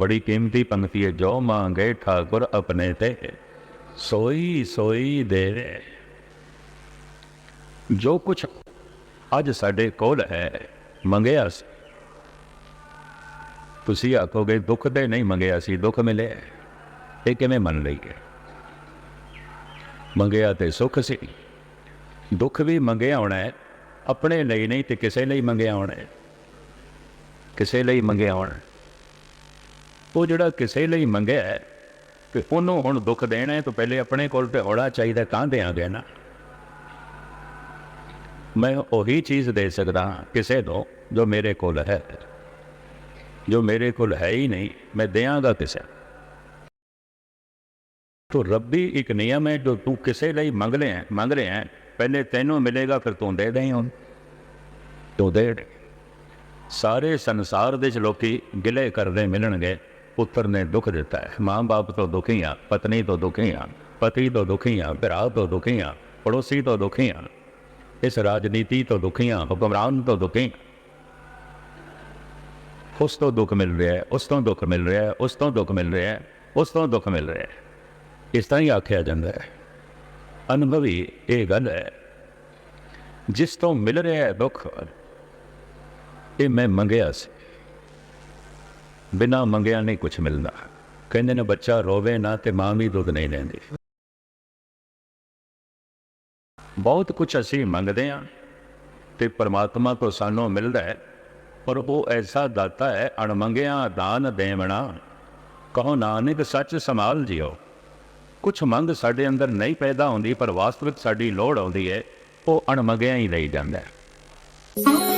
ਬੜੀ ਕੀਮਤੀ ਪੰਕਤੀ ਹੈ ਜੋ ਮੰਗੇ ਠਾਕੁਰ ਆਪਣੇ ਤੇ। ਸੋਈ ਸੋਈ ਦੇਵੇ ਜੋ ਕੁਛ ਅੱਜ ਸਾਡੇ ਕੋਲ ਹੈ, ਮੰਗਿਆ ਸੀ। ਤੁਸੀਂ ਆਖੋਗੇ, ਦੁੱਖ ਦੇ ਨਹੀਂ ਮੰਗਿਆ ਸੀ, ਦੁੱਖ ਮਿਲੇ ਇਹ ਕਿਵੇਂ ਮੰਨ ਲਈਏ? ਮੰਗਿਆ ਤੇ ਸੁੱਖ ਸੀ। ਦੁੱਖ ਵੀ ਮੰਗਿਆ ਹੋਣਾ ਹੈ, ਆਪਣੇ ਲਈ ਨਹੀਂ ਤੇ ਕਿਸੇ ਲਈ ਮੰਗਿਆ ਹੋਣਾ ਹੈ। ਕਿਸੇ ਲਈ ਮੰਗਿਆ ਹੋਣਾ ਉਹ ਜਿਹੜਾ ਕਿਸੇ ਲਈ ਮੰਗਿਆ ਤੇ ਉਹਨੂੰ ਹੁਣ ਦੁੱਖ ਦੇਣਾ ਹੈ ਤਾਂ ਪਹਿਲੇ ਆਪਣੇ ਕੋਲ ਤੇ ਹੋਣਾ ਚਾਹੀਦਾ ਕਾਂ ਦਿਆਂਗੇ ਨਾ। ਮੈਂ ਉਹੀ ਚੀਜ਼ ਦੇ ਸਕਦਾ ਹਾਂ ਕਿਸੇ ਨੂੰ ਜੋ ਮੇਰੇ ਕੋਲ ਹੈ। ਜੋ ਮੇਰੇ ਕੋਲ ਹੈ ਹੀ ਨਹੀਂ ਮੈਂ ਦਿਆਂਗਾ ਕਿਸੇ ਨੂੰ। ਤੋ ਰੱਬੀ ਇੱਕ ਨਿਯਮ ਹੈ ਜੋ ਤੂੰ ਕਿਸੇ ਲਈ ਮੰਗ ਲਿਆ ਮੰਗ ਰਿਹਾ ਹੈ, ਪਹਿਲੇ ਤੈਨੂੰ ਮਿਲੇਗਾ ਫਿਰ ਤੂੰ ਦੇ ਦੇ ਹੁਣ ਤੂੰ ਦੇ ਦੇ। ਸਾਰੇ ਸੰਸਾਰ ਦੇ ਚ ਲੋਕੀ ਗਿਲੇ ਕਰਦੇ ਮਿਲਣਗੇ। ਪੁੱਤਰ ਨੇ ਦੁੱਖ ਦਿੱਤਾ ਹੈ। ਮਾਂ-ਬਾਪ ਤੋਂ ਦੁਖੀ ਆ ਪਤਨੀ ਤੋਂ ਦੁਖੀ ਆ ਪਤੀ ਤੋਂ ਦੁਖੀ ਆ ਭਰਾ ਤੋਂ ਦੁਖੀ ਆ ਪੜੋਸੀ ਤੋਂ ਦੁਖੀ ਆ ਇਸ ਰਾਜਨੀਤੀ ਤੋਂ ਦੁਖੀ ਆ ਹੁਕਮਰਾਨ ਤੋਂ ਦੁਖੀ ਹਾਂ। ਉਸ ਤੋਂ ਦੁੱਖ ਮਿਲ ਰਿਹਾ ਹੈ, ਉਸ ਤੋਂ ਦੁੱਖ ਮਿਲ ਰਿਹਾ ਹੈ, ਉਸ ਤੋਂ ਦੁੱਖ ਮਿਲ ਰਿਹਾ ਹੈ, ਉਸ ਤੋਂ ਦੁੱਖ ਮਿਲ ਰਿਹਾ ਹੈ। ਇਸ ਤਰ੍ਹਾਂ ਹੀ ਆਖਿਆ ਜਾਂਦਾ ਹੈ। ਅਨੁਭਵੀ ਇਹ ਗੱਲ ਹੈ, ਜਿਸ ਤੋਂ ਮਿਲ ਰਿਹਾ ਹੈ ਦੁੱਖ, ਇਹ ਮੈਂ ਮੰਗਿਆ ਸੀ। ਬਿਨਾ ਮੰਗਿਆ ਨਹੀਂ ਕੁਝ ਮਿਲਦਾ। ਕਹਿੰਦੇ ਨੇ, ਬੱਚਾ ਰੋਵੇ ਨਾ ਤੇ ਮਾਂ ਵੀ ਦੁੱਧ ਨਹੀਂ ਲੈਂਦੀ। ਬਹੁਤ ਕੁਝ ਅਸੀਂ ਮੰਗਦੇ ਹਾਂ ਤੇ ਪਰਮਾਤਮਾ ਤੋਂ ਸਾਨੂੰ ਮਿਲਦਾ ਹੈ, ਪਰ ਉਹ ਐਸਾ ਦਾਤਾ ਹੈ, ਅਣਮੰਗਿਆ ਦਾਨ ਦੇਵਣਾ। ਕਹੋ, ਨਾਨਕ, ਸੱਚ ਸੰਭਾਲ ਜਿਓ। ਕੁਝ ਮੰਗ ਸਾਡੇ ਅੰਦਰ ਨਹੀਂ ਪੈਦਾ ਹੁੰਦੀ, ਪਰ ਵਾਸਤਵਿਕ ਸਾਡੀ ਲੋੜ ਆਉਂਦੀ ਹੈ, ਉਹ ਅਣਮੰਗਿਆ ਹੀ ਲਈ ਜਾਂਦਾ ਹੈ।